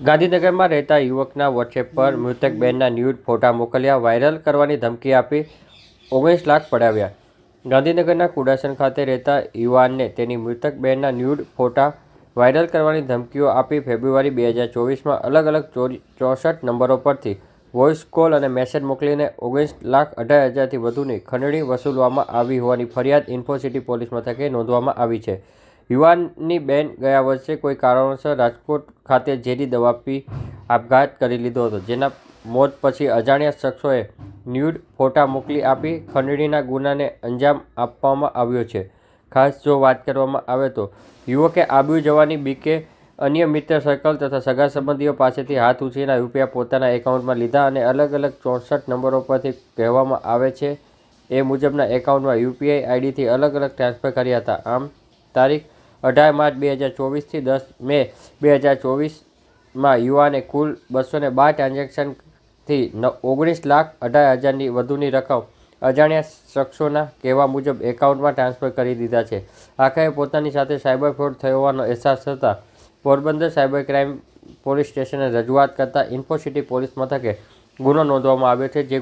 ગાંધીનગરમાં રહેતા યુવકના વોટ્સએપ પર મૃતક બહેનના ન્યૂડ ફોટા મોકલ્યા, વાયરલ કરવાની ધમકી આપી ઓગણીસ લાખ પડાવ્યા. ગાંધીનગરના કુડાસન ખાતે રહેતા યુવાનને તેની મૃતક બહેનના ન્યૂડ ફોટા વાયરલ કરવાની ધમકીઓ આપી ફેબ્રુઆરી બે હજાર ચોવીસમાં અલગ અલગ ચોસઠ નંબરો પરથી વોઇસ કોલ અને મેસેજ મોકલીને ઓગણીસ લાખ અઢાર હજારથી વધુની ખંડણી વસૂલવામાં આવી હોવાની ફરિયાદ ઇન્ફોસિટી પોલીસ મથકે નોંધવામાં આવી છે. યુવાનની બેન ગયા વર્ષે કોઈ કારણોસર રાજકોટ ખાતે ઝેરી દવા પી આપઘાત કરી લીધો હતો, જેના મોત પછી અજાણ્યા શખ્સોએ ન્યૂડ ફોટા મોકલી આપી ખંડણીના ગુનાને અંજામ આપવામાં આવ્યો છે. ખાસ જો વાત કરવામાં આવે તો, યુવકે આબુ જવાની બીકે અન્ય મિત્ર સર્કલ તથા સગા સંબંધીઓ પાસેથી હાથ ઉછીના રૂપિયા પોતાના એકાઉન્ટમાં લીધા અને અલગ અલગ ચોસઠ નંબરો પરથી કહેવામાં આવે છે. એ મુજબના એકાઉન્ટમાં યુપીઆઈ આઈડીથી અલગ અલગ ટ્રાન્સફર કર્યા હતા. આમ, તારીખ અઢાર માર્ચ બે હજાર ચોવીસથી દસ મે બે હજાર ચોવીસમાં યુવાને કુલ બસો ને બાર ટ્રાન્ઝેક્શનથી ઓગણીસ લાખ અઢાર હજારની વધુની રકમ અજાણ્યા શખ્સોના કહેવા મુજબ એકાઉન્ટમાં ટ્રાન્સફર કરી દીધા છે. આખરે પોતાની સાથે સાયબર ફ્રોડ થયો હોવાનો અહેસાસ થતાં પોરબંદર સાયબર ક્રાઇમ પોલીસ સ્ટેશને રજૂઆત કરતાં ઇન્ફોસિટી પોલીસ મથકે ગુનો નોંધવામાં આવ્યો છે, જે